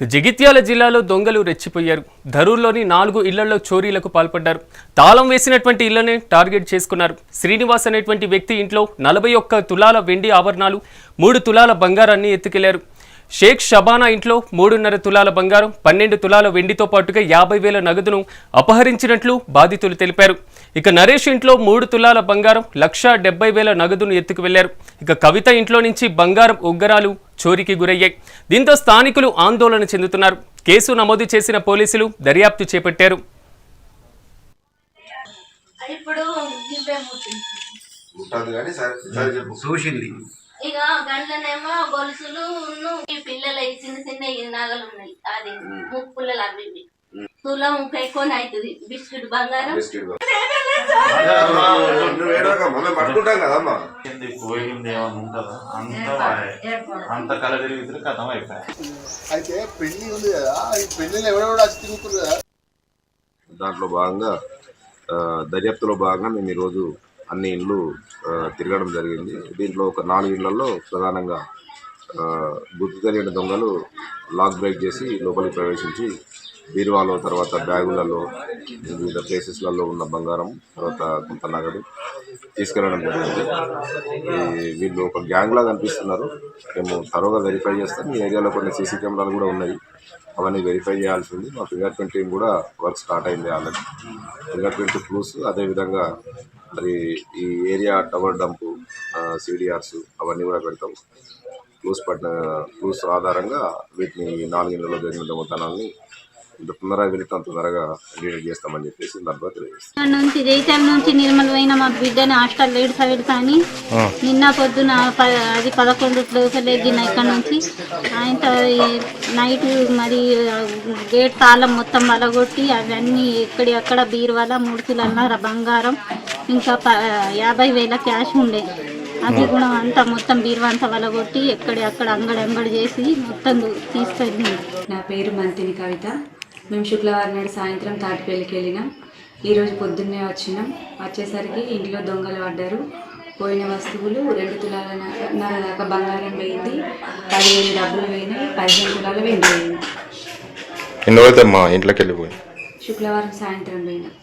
జగిత్యాల జిల్లాలో దొంగలు రెచ్చిపోయారు. ధరూర్లోని నాలుగు ఇళ్ళలో చోరీలకు పాల్పడ్డారు. తాళం వేసినటువంటి ఇళ్ళనే టార్గెట్ చేసుకున్నారు. శ్రీనివాస్ అనేటువంటి వ్యక్తి ఇంట్లో నలభై ఒక్క తులాల వెండి ఆభరణాలు మూడు తులాల బంగారాన్ని ఎత్తుకెళ్ళారు. షేక్ షబానా ఇంట్లో మూడున్నర తులాల బంగారం పన్నెండు తులాల వెండితో పాటుగా యాభై వేల నగదును అపహరించినట్లు బాధితులు తెలిపారు. ఇక నరేష్ ఇంట్లో మూడు తులాల బంగారం లక్షా డెబ్బై వేల నగదును ఎత్తుకు వెళ్ళారు. ఇక కవిత ఇంట్లో నుంచి బంగారం ఉగ్గరాలు చోరీకి గురయ్యాయి. దీంతో స్థానికులు ఆందోళన చెందుతున్నారు. కేసు నమోదు చేసిన పోలీసులు దర్యాప్తు చేపట్టారు. ఇప్పుడు గివ్వే ముట్టింది ఉంటుంది కానీ సరే సరే చెప్పు. చూసింది. ఇక గంటనేమో గొలుసులు ఉన్ను ఈ పిల్లల ఈ చిన్న చిన్న ఈ నగలు ఉన్నాయి. అది ముక్కు పుల్లలు అవి ఇవి తులం అవుతుంది. బిస్కెట్ బంగారం. పట్టుకుంటాం కదమ్మా పోయింది ఉంటుందా అంత అంత తిరిగితే కథం అయిపోయాయి అయితే పెళ్ళి ఉంది కదా ఈ పెళ్ళిలో కదా? దాంట్లో భాగంగా దర్యాప్తులో భాగంగా మేము ఈరోజు అన్ని ఇండ్లు తిరగడం జరిగింది. దీంట్లో ఒక నాలుగు ఇళ్ళలో ప్రధానంగా గుర్తు తెలియని దొంగలు లాక్ బ్రేక్ చేసి లోపలికి ప్రవేశించి బీరువాలో తర్వాత బ్యాగులలో వివిధ ప్లేసెస్లలో ఉన్న బంగారం తర్వాత కొంత నగదు తీసుకెళ్ళడం జరిగింది. ఈ వీళ్ళు ఒక గ్యాంగ్లా కనిపిస్తున్నారు మేము తరువుగా వెరిఫై చేస్తాం. ఈ ఏరియాలో కొన్ని సీసీ కెమెరాలు కూడా ఉన్నాయి. అవన్నీ వెరిఫై చేయాల్సి ఉంది మా ఫింగర్ ప్రింట్ టీం కూడా వర్క్ స్టార్ట్ అయింది ఆల్రెడీ ఫింగర్ ప్రింట్ ప్రూఫ్స్ అదేవిధంగా మరి ఈ ఏరియా టవర్ డంపు సిడిఆర్స్ అవన్నీ కూడా పెడతాం. క్లూస్ పడిన క్లూస్ ఆధారంగా వీటిని ఈ నాలుగింటిలో జరిగిన దొంగతనాల్ని తొందరగా వెళితే అంత తొందరగా డిలీట్ చేస్తామని చెప్పేసి దాంట్లో తెలియజేస్తాం ఇక్కడ నుంచి జైత్యాల నుంచి నిర్మల్ పోయిన మా బిడ్డని హాస్టల్ లేడు పెడతా అని నిన్న పొద్దున అది పదకొండు ఎగ్గిన ఇక్కడ నుంచి ఆయన నైట్ మరి గేట్ తాళం మొత్తం వలగొట్టి అవన్నీ ఎక్కడి అక్కడ బీరువాల మూడు తులన్నర బంగారం ఇంకా యాభై వేల క్యాష్ ఉండే. అది కూడా అంతా మొత్తం బీరువా అంతా వలగొట్టి ఎక్కడి అక్కడ అంగడి అంగడి చేసి మొత్తం తీసుకెళ్ళింది నా పేరు మంతిని కవిత. మేము శుక్రవారం నాడు సాయంత్రం తాటిపల్లికి వెళ్ళినాం. ఈరోజు పొద్దున్నే వచ్చినాం. వచ్చేసరికి ఇంట్లో దొంగలు పడ్డారు. పోయిన వస్తువులు రెండు తులాల నర దాకా బంగారం పోయింది. పదివేలు డబ్బులు పోయినాయి. పదిహేను తులాల వెండి పోయింది. ఎన్ని రోజులు మా ఇంట్లోకి వెళ్ళిపోయి శుక్రవారం సాయంత్రం పోయినాం.